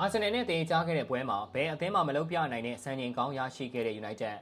အာဆင်နယ်နဲ့တေးကြားခဲ့တဲ့ပွဲမှာဘယ်အသင်းမှမလုပ်ပြနိုင်တဲ့စံချိန်ကောင်းရရှိခဲ့တဲ့ United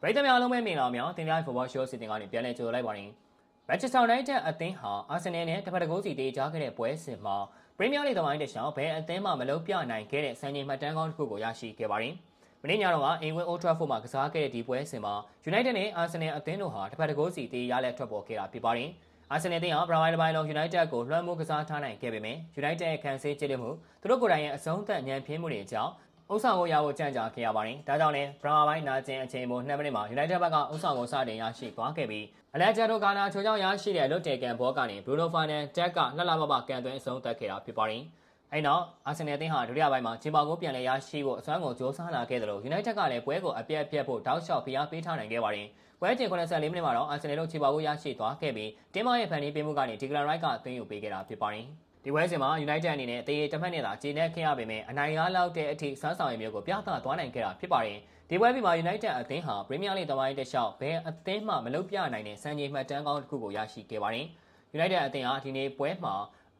ပရိသတ်များလုံးပဲမင်္ဂလာများတင်ပြဖို့ဘောရှိုးစီတင်ကနေပြန်လည်ကြိုဆိုလိုက်ပါရစေ။ Manchester United အသင်းဟာအာဆင်နယ်နဲ့တစ်ဖက်တစ်ကိုးစီတေးကြားခဲ့တဲ့ပွဲစဉ်မှာပရီးမီးယားလိဂ်သမိုင်းတစ်လျှောက်ဘယ်အသင်းမှမလုပ်ပြနိုင်ခဲ့တဲ့စံချိန်မှတ်တမ်းကောင်းတစ်ခုကိုရရှိခဲ့ပါတယ်။မနေ့ညတော့ကအင်္ဂလန် Old Trafford မှာကစားခဲ့တဲ့ဒီပွဲစဉ်မှာ United နဲ့ Arsenal အသင်းတို့ဟာတစ်ဖက်တစ်ကိုးစီတေးရလက်ထွက်ပေါ်ခဲ့တာဖြစ်ပါတယ်။ အာဆင်နယ်တင်းဟာဘရာဝိုင်တစ်ပိုင်းလုံး United ကိုလွှမ်းမိုးကစားထားနိုင်ခဲ့ပေမဲ့ United ရဲ့ခံဆေးချစ်တဲ့မှုသူတို့ကိုယ်တိုင်ရဲ့အဆုံးသက်ညံပြင်းမှုတွေကြောင့်ဥဆောင်ကိုရဖို့ကြံ့ကြာခဲ့ရပါတယ်။ဒါကြောင့်လည်းဘရာဝိုင်နာကျင်အချိန်ပေါ်2မိနစ်မှာ United ဘက်ကဥဆောင်ကိုစတင်ရရှိသွားခဲ့ပြီးအလက်ဂျာဒိုကာနာချိုးချောင်းရရှိတဲ့လွတ်တယ်ကန်ဘောကနေ Bruno Fernandes တက်ကလှလှပပကန်သွင်းအဆုံးသတ်ခဲ့တာဖြစ်ပါတယ်။ အဲနောက်အာဆင်နယ်တင်းဟာဒုတိယပိုင်းမှာဂျင်ပါကိုပြန်လည်ရရှိဖို့အစွမ်းကုန်ကြိုးစားလာခဲ့တယ်လို့ United ကလည်းပွဲကိုအပြတ်ပြတ်ဖို့တောက်လျှောက်ဖိအားပေးထားနိုင်ခဲ့ပါတယ်။ပွဲချိန်84မိနစ်မှာတော့အာဆင်နယ်တို့ခြေပါကိုရရှိသွားခဲ့ပြီးတင်းမရဲ့ဖန်တီးပေးမှုကနေဒီကလန်ရိုက်ကသွင်းယူပေးခဲ့တာဖြစ်ပါတယ်။ဒီပွဲစဉ်မှာ United အနေနဲ့တေးတစ်ဖက်နဲ့သာခြေနဲ့ခင်းရပေမဲ့အနိုင်ရလောက်တဲ့အထိစမ်းဆောင်ရည်မျိုးကိုပြသသွားနိုင်ခဲ့တာဖြစ်ပါတယ်။ဒီပွဲပြီးမှာ United အသင်းဟာ Premier League တမိုင်းတစ်လျှောက်ဘယ်အသင်းမှမလုပ်ပြနိုင်တဲ့စံချိန်မှတ်တမ်းကောင်းတစ်ခုကိုရရှိခဲ့ပါတယ်။ United အသင်းဟာဒီနေ့ပွဲမှာ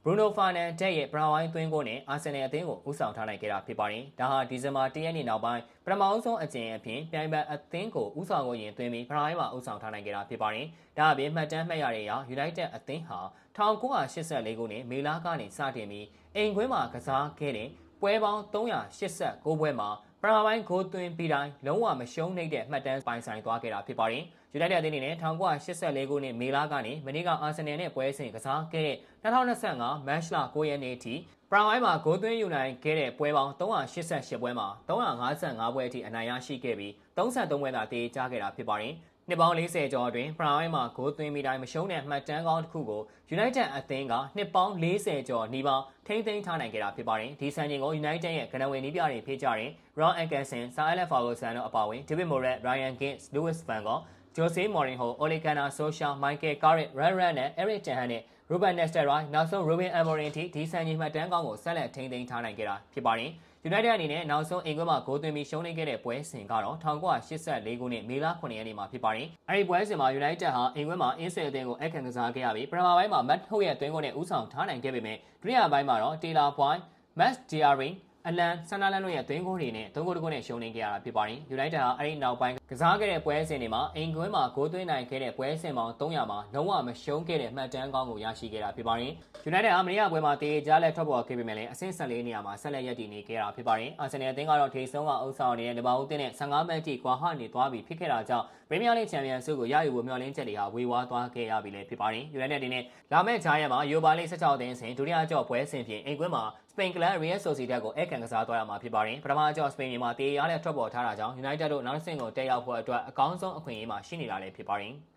Bruno Fernandes ရဲ့ဘရာဝိုင်းသွင်းကိုနဲ့ Arsenal အသင်းကိုဦးဆောင်ထားနိုင်ခဲ့တာဖြစ်ပါတယ်။ဒါဟာဒီဇင်ဘာ၁ရက်နေ့နောက်ပိုင်းပထမဆုံးအကြိမ်အဖြစ်ပြိုင်ဘက်အသင်းကိုဦးဆောင်ကိုရင်သွင်းပြီးဘရာဝိုင်းမှာဦးဆောင်ထားနိုင်ခဲ့တာဖြစ်ပါတယ်။ဒါအပြင်မှတ်တမ်းမှတ်ရတဲ့အရ United အသင်းဟာ1984ခုနှစ်မေလကနေစတင်ပြီးအိမ်ခွင်းမှာကစားခဲ့တဲ့ပွဲပေါင်း389ပွဲမှာ ပရာဝိုင်းဂိုးသွင်းပြီးတိုင်းလုံးဝမရှုံးနေတဲ့မှတ်တမ်းပိုင်ဆိုင်သွားခဲ့တာဖြစ်ပါတယ်။ United အသင်းအနေနဲ့1984ခုနှစ်မေလကနေမနေ့ကအာဆင်နယ်နဲ့ပွဲစဉ်ကစားခဲ့တဲ့2025မတ်လ9ရက်နေ့အထိပရာဝိုင်းမှာဂိုးသွင်းယူနိုင်ခဲ့တဲ့ပွဲပေါင်း388ပွဲမှာ355ပွဲအထိအနိုင်ရရှိခဲ့ပြီး33ပွဲသာတည်ကြခဲ့တာဖြစ်ပါတယ်။ နှစ်ပေါင်း40ကျော်အတွင်းပရာဝိုင်းမှာဂိုးသွင်းပြီးတိုင်းမရှုံးတဲ့မှတ်တမ်းကောင်းတစ်ခုကို United အသင်းကနှစ်ပေါင်း40ကျော်နီးပါးထိန်းသိမ်းထားနိုင်ခဲ့တာဖြစ်ပါတယ်ဒီစံချိန်ကို United ရဲ့ကနဝင်နီးပြတွေဖြစ်ကြတဲ့ Ron Atkinson, Sir Alex Ferguson တို့အပါအဝင် David Moyes, Ryan Giggs, Lewis Van Gaal, Jose Mourinho, Ole Gunnar Solskjaer, Michael Carrick, Ryan Ryan နဲ့ Eric Ten Hag နဲ့ Ruben Nistelrooy နောက်ဆုံး Ruben Amorim အထိဒီစံချိန်မှတ်တမ်းကောင်းကိုဆက်လက်ထိန်းသိမ်းထားနိုင်ခဲ့တာဖြစ်ပါတယ်။ United အနေနဲ့နောက်ဆုံးအင်္ဂွဲမှာဂိုးသွင်းပြီးရှုံးနေခဲ့တဲ့ပွဲစဉ်ကတော့1984ခုနှစ်မေလ9ရက်နေ့မှာဖြစ်ပါတယ်။အဲဒီပွဲစဉ်မှာ United ဟာအင်္ဂွဲမှာအင်းဆယ်အသင်းကိုအခန့်ကစားခဲ့ရပြီးပထမပိုင်းမှာ Matt Hope ရဲ့သွင်းကိုနဲ့ဦးဆောင်ထားနိုင်ခဲ့ပေမဲ့ဒုတိယပိုင်းမှာတော့ Taylor Boyd, Max Diaring အလန်ဆန်နာလန်တို့ရဲ့သွင်းကိုတွေနဲ့သုံးကိုတကိုနဲ့ရှုံးနေကြရတာဖြစ်ပါတယ်။ United ဟာအဲ့ဒီနောက်ပိုင်း ကစားခဲ့တဲ့ပွဲစဉ်တွေမှာအင်ကွင်းမှာဂိုးသွင်းနိုင်ခဲ့တဲ့ပွဲစဉ်ပေါင်း300မှာလုံးဝမရှုံးခဲ့တဲ့မှတ်တမ်းကောင်းကိုရရှိခဲ့တာဖြစ်ပါတယ်။ United ဟာမနေ့ကပွဲမှာတေးကြားလက်ထွက်ပေါ်ခဲ့ပေမဲ့လည်းအဆင့်14နေရာမှာဆက်လက်ရည်တည်နေခဲ့တာဖြစ်ပါတယ်။ Arsenal အသင်းကတော့ထိဆုံးကအုပ်ဆောင်နေတဲ့နဘာဦးတင်းနဲ့15မှတ်ထိကွာဟနေသွားပြီဖြစ်ခဲ့တာကြောင့် Premier League Champions ဆုကိုရယူဖို့မျှော်လင့်ချက်တွေဟာဝေဝါးသွားခဲ့ရပြီလည်းဖြစ်ပါတယ်။ United အနေနဲ့လာမယ့်ဂျားရံမှာ Europa League 16အသင်းစဉ်ဒုတိယအကြော့ပွဲစဉ်ဖြင့်အိမ်ကွင်းမှာစပိန်ကလပ် Real Sociedad ကိုအခန့်ကစားသွားရမှာဖြစ်ပါတယ်။ပထမအကြော့စပိန်ပြည်မှာတေးရတဲ့ထွက်ပေါ်ထားတာကြောင့် United တို့နောက်တစ်ဆင့်ကိုတက်ရောက်ဖို့အတွက်အကောင်းဆုံးအခွင့်အရေးမှာရှိနေတာလည်းဖြစ်ပါတယ်။